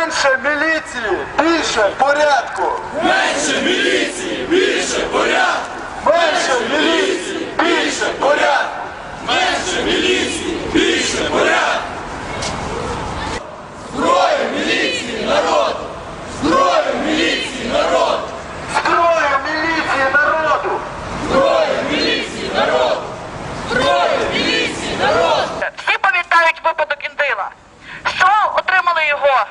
Менше міліції, більше порядку. Менше міліції, більше порядку! Менше міліції, більше порядку. Менше міліції, більше порядку! Зброя міліції народу! Зброя міліції народу! Зброя міліції народу. Зброя міліції народу! Зброя міліції народу! Всі пам'ятають випадок Індила. Що отримали його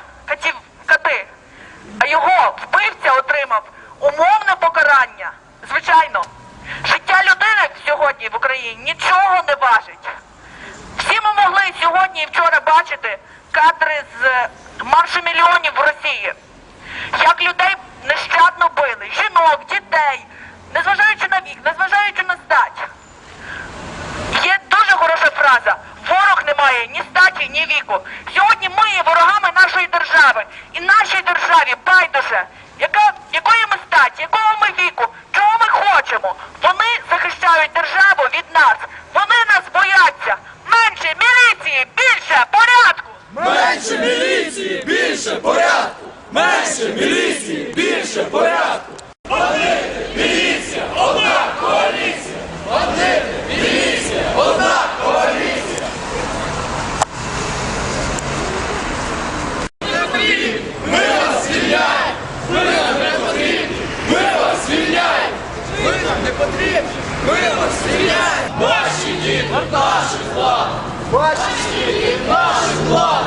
не важить. Всі ми могли сьогодні і вчора бачити кадри з маршу мільйонів в Росії. Як людей нещадно били, жінок, дітей, незважаючи на вік, незважаючи на стать. Є дуже хороша фраза. Ворог не має ні статі, ні віку. Сьогодні ми є ворогами нашої держави. І нашій державі байдуже, яка, якої ми статі, якого ми віку, міліції, більше порядку! Менше міліції, більше порядку! Бандити, міліція, одна коаліція! Бандити, міліція, одна коаліція! Ми вас звільняємо! Ви нам не потрібні! Ми вас звільняємо! Ви нам не потрібні! Ми вас звільняємо! Ваші діти, наших влад! Ваші діти, наших влад!